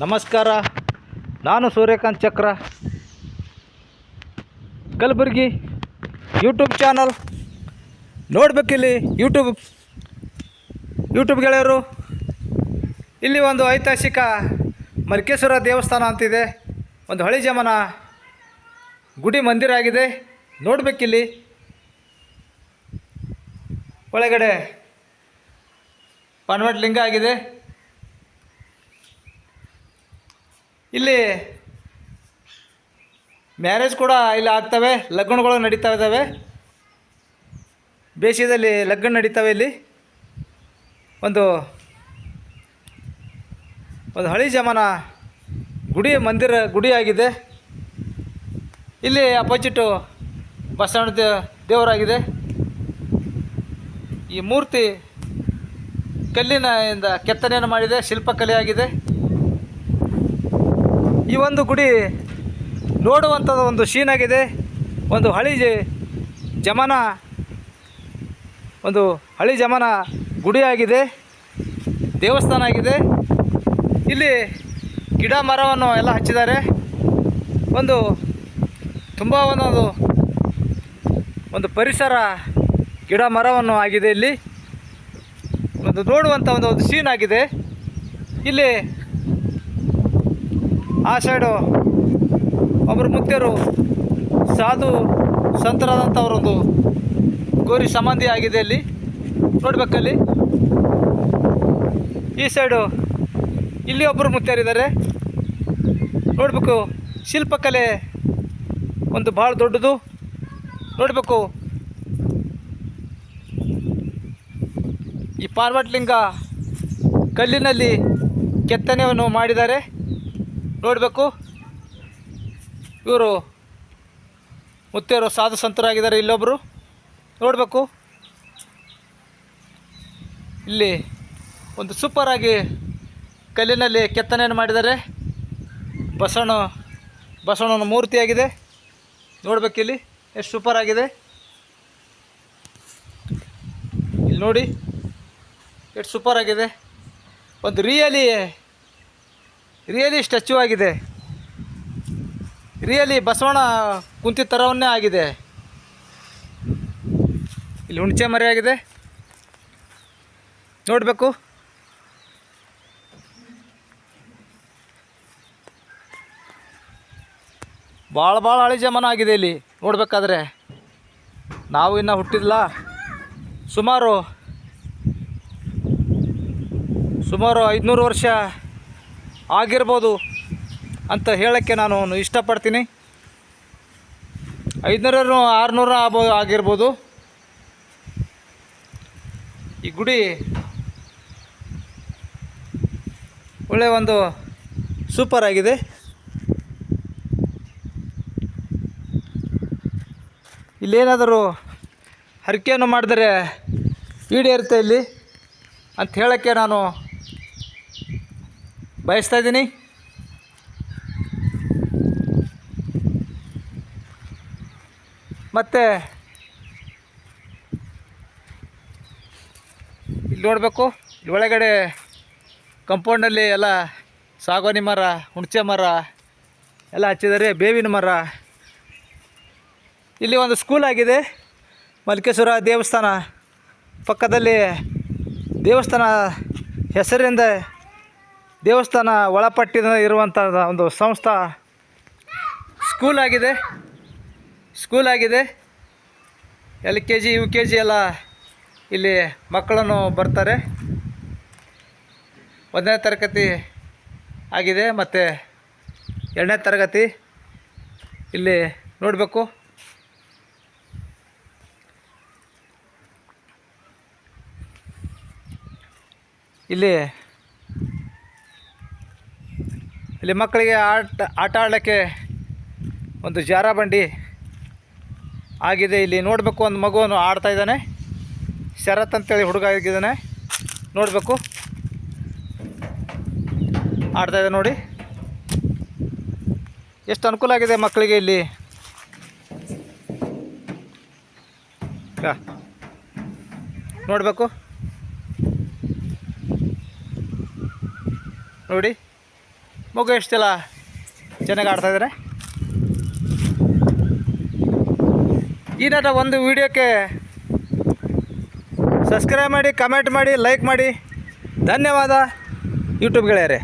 ನಮಸ್ಕಾರ. ನಾನು Suryakant Chakra. Kalaburagi YouTube channel ನೋಡ್ಬೇಕಿಲ್ಲಿ ಯೂಟ್ಯೂಬ್ ಯೂಟ್ಯೂಬ್ ಗೆಳೆಯರು, ಇಲ್ಲಿ ಒಂದು ಐತಿಹಾಸಿಕ ಮಲ್ಕೇಶ್ವರ ದೇವಸ್ಥಾನ ಅಂತಿದೆ. ಒಂದು ಹಳಿ ಜಮನ ಗುಡಿ ಮಂದಿರ ಆಗಿದೆ. ನೋಡ್ಬೇಕಿಲ್ಲಿ. ಒಳಗಡೆ ಪನ್ವಟ್ ಲಿಂಗ ಆಗಿದೆ. ಇಲ್ಲಿ ಮ್ಯಾರೇಜ್ ಕೂಡ ಇಲ್ಲಿ ಆಗ್ತವೆ, ಲಗ್ನಗಳು ನಡೀತಾ ಇದ್ದಾವೆ ಬೇಸಿಗೆದಲ್ಲಿ ಲಗ್ನ ನಡೀತವೆ ಇಲ್ಲಿ. ಒಂದು ಒಂದು ಹಳಿ ಜಮಾನ ಗುಡಿ ಮಂದಿರ ಗುಡಿಯಾಗಿದೆ. ಇಲ್ಲಿ ಅಪೋಸಿಟು ಬಸವಣ್ಣ ದೇವರಾಗಿದೆ. ಈ ಮೂರ್ತಿ ಕಲ್ಲಿನ ಇಂದ ಕೆತ್ತನೆಯನ್ನು ಮಾಡಿದೆ, ಶಿಲ್ಪಕಲೆಯಾಗಿದೆ. ಈ ಒಂದು ಗುಡಿ ನೋಡುವಂಥದ್ದು ಒಂದು ಶೀನಾಗಿದೆ ಒಂದು ಹಳಿ ಜಮನ ಜಮಾನ, ಒಂದು ಹಳಿ ಜಮಾನ ಗುಡಿಯಾಗಿದೆ ದೇವಸ್ಥಾನ ಆಗಿದೆ. ಇಲ್ಲಿ ಗಿಡ ಮರವನ್ನು ಎಲ್ಲ ಹಚ್ಚಿದ್ದಾರೆ. ಒಂದು ತುಂಬ ಒಂದೊಂದು, ಒಂದು ಪರಿಸರ ಗಿಡ ಮರವನ್ನು ಆಗಿದೆ ಇಲ್ಲಿ. ಒಂದು ನೋಡುವಂಥ ಒಂದು ಒಂದು ಸೀನ್ ಆಗಿದೆ. ಇಲ್ಲಿ ಆ ಸೈಡು ಒಬ್ಬರು ಮುಖ್ಯರು ಸಾಧು ಸಂತರಾದಂಥವರೊಂದು ಗೋರಿ ಸಂಬಂಧಿ ಆಗಿದೆ ಅಲ್ಲಿ. ನೋಡ್ಬೇಕಲ್ಲಿ. ಈ ಸೈಡು ಇಲ್ಲಿ ಒಬ್ಬರು ಮುಖ್ಯರಿದ್ದಾರೆ ನೋಡಬೇಕು, ಶಿಲ್ಪಕಲೆ ಒಂದು ಭಾಳ ದೊಡ್ಡದು. ನೋಡಬೇಕು, ಈ ಪಾರ್ವಟ್ಲಿಂಗ ಕಲ್ಲಿನಲ್ಲಿ ಕೆತ್ತನೆಯನ್ನು ಮಾಡಿದ್ದಾರೆ. ನೋಡಬೇಕು. ಇವರು ಮುತ್ತೇರು ಸಾಧು ಸಂತರಾಗಿದ್ದಾರೆ ಇಲ್ಲೊಬ್ಬರು ನೋಡಬೇಕು. ಇಲ್ಲಿ ಒಂದು ಸೂಪರಾಗಿ ಕಲ್ಲಿನಲ್ಲಿ ಕೆತ್ತನೆಯನ್ನು ಮಾಡಿದ್ದಾರೆ. ಬಸವಣ್ಣ, ಬಸವಣ್ಣನ ಮೂರ್ತಿಯಾಗಿದೆ ನೋಡಬೇಕಿಲ್ಲಿ ಎಷ್ಟು ಸೂಪರ್ ಆಗಿದೆ. ಇಲ್ಲಿ ನೋಡಿ, ಎಷ್ಟು ಸೂಪರ್ ಆಗಿದೆ. ಒಂದು ರಿಯಲಿ ರಿಯಲಿ ಸ್ಟ್ಯಾಚ್ಯೂ ಆಗಿದೆ. ರಿಯಲಿ ಬಸವಣ್ಣ ಕುಂತಿ ಥರವನ್ನೇ ಆಗಿದೆ. ಇಲ್ಲಿ ಹುಣಚೆ ಮರಿ ಆಗಿದೆ. ನೋಡಬೇಕು. ಭಾಳ ಭಾಳ ಹಳೆ ಜಮಾನ ಆಗಿದೆ ಇಲ್ಲಿ, ನೋಡಬೇಕಾದ್ರೆ. ನಾವು ಇನ್ನೂ ಹುಟ್ಟಿಲ್ಲ. ಸುಮಾರು ಸುಮಾರು ಐದುನೂರು ವರ್ಷ ಆಗಿರ್ಬೋದು ಅಂತ ಹೇಳೋಕ್ಕೆ ನಾನು ಇಷ್ಟಪಡ್ತೀನಿ. ಐದುನೂರು ಆರುನೂರ ಆಗ್ಬೋ, ಆಗಿರ್ಬೋದು. ಈ ಗುಡಿ ಒಳ್ಳೆಯ ಒಂದು ಸೂಪರ್ ಆಗಿದೆ. ಇಲ್ಲೇನಾದರೂ ಹರಕೆಯನ್ನು ಮಾಡಿದರೆ ಈಡೇರುತ್ತೆ ಇಲ್ಲಿ ಅಂತ ಹೇಳೋಕ್ಕೆ ನಾನು ಬಯಸ್ತಾ ಇದ್ದೀನಿ. ಮತ್ತು ಇಲ್ಲಿ ನೋಡಬೇಕು ಒಳಗಡೆ ಕಂಪೌಂಡಲ್ಲಿ ಎಲ್ಲ ಸಾಗೋನಿ ಮರ, ಹುಣಸೆ ಮರ ಎಲ್ಲ ಹಚ್ಚಿದ್ದಾರೆ, ಬೇವಿನ ಮರ. ಇಲ್ಲಿ ಒಂದು ಸ್ಕೂಲ್ ಆಗಿದೆ, ಮಲ್ಕೇಶ್ವರ ದೇವಸ್ಥಾನ. ಪಕ್ಕದಲ್ಲಿ ದೇವಸ್ಥಾನ ಹೆಸರಿಂದ ದೇವಸ್ಥಾನ ಒಳಪಟ್ಟಿದ ಇರುವಂಥ ಒಂದು ಸಂಸ್ಥಾ ಸ್ಕೂಲ್ ಆಗಿದೆ. ಸ್ಕೂಲ್ ಆಗಿದೆ. L K G, U K G ಎಲ್ಲ ಇಲ್ಲಿ ಮಕ್ಕಳನ್ನು ಬರ್ತಾರೆ. ಒಂದನೇ ತರಗತಿ ಆಗಿದೆ ಮತ್ತು ಎರಡನೇ ತರಗತಿ ಇಲ್ಲಿ ನೋಡಬೇಕು. ಇಲ್ಲಿ ಇಲ್ಲಿ ಮಕ್ಕಳಿಗೆ ಆಟ ಆಟ ಆಡಲಿಕ್ಕೆ ಒಂದು ಜಾರ ಬಂಡಿ ಆಗಿದೆ. ಇಲ್ಲಿ ನೋಡಬೇಕು ಒಂದು ಮಗುವನ್ನು ಆಡ್ತಾ ಇದ್ದಾನೆ. ಶರತ್ ಅಂತೇಳಿ ಹುಡುಗ ಆಗಿದ್ದಾನೆ. ನೋಡಬೇಕು. ಆಡ್ತಾ ಇದೆ ನೋಡಿ. ಎಷ್ಟು ಅನುಕೂಲ ಆಗಿದೆ ಮಕ್ಕಳಿಗೆ ಇಲ್ಲಿ? ನೋಡಬೇಕು. ನೋಡಿ. ಮಗು ಎಷ್ಟೆಲ್ಲ? ಚೆನ್ನಾಗಿ ಆಡ್ತಾ ಇದ್ದಾರೆ ಈ ನಟ ಒಂದು ವಿಡಿಯೋಕ್ಕೆ ಸಬ್ಸ್ಕ್ರೈಬ್ ಮಾಡಿ ಕಮೆಂಟ್ ಮಾಡಿ ಲೈಕ್ ಮಾಡಿ. ಧನ್ಯವಾದ ಯೂಟ್ಯೂಬ್ ಗೆಳೆಯರೇ.